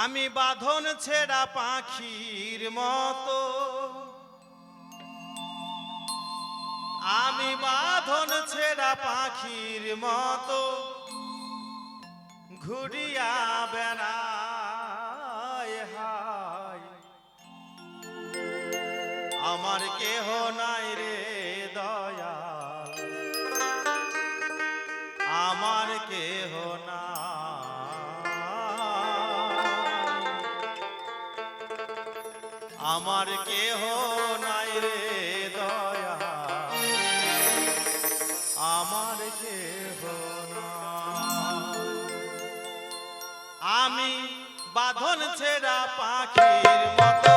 আমি বাঁধন ছেড়া পাখির মতো। আমি বাঁধন ছেড়া পাখির মতো। ঘুরিয়া হায়। আমার কেহ নাই আমার কেহ নাই রে দয়া। আমার কেহ আমি বাঁধন ছেড়া পাখির মতো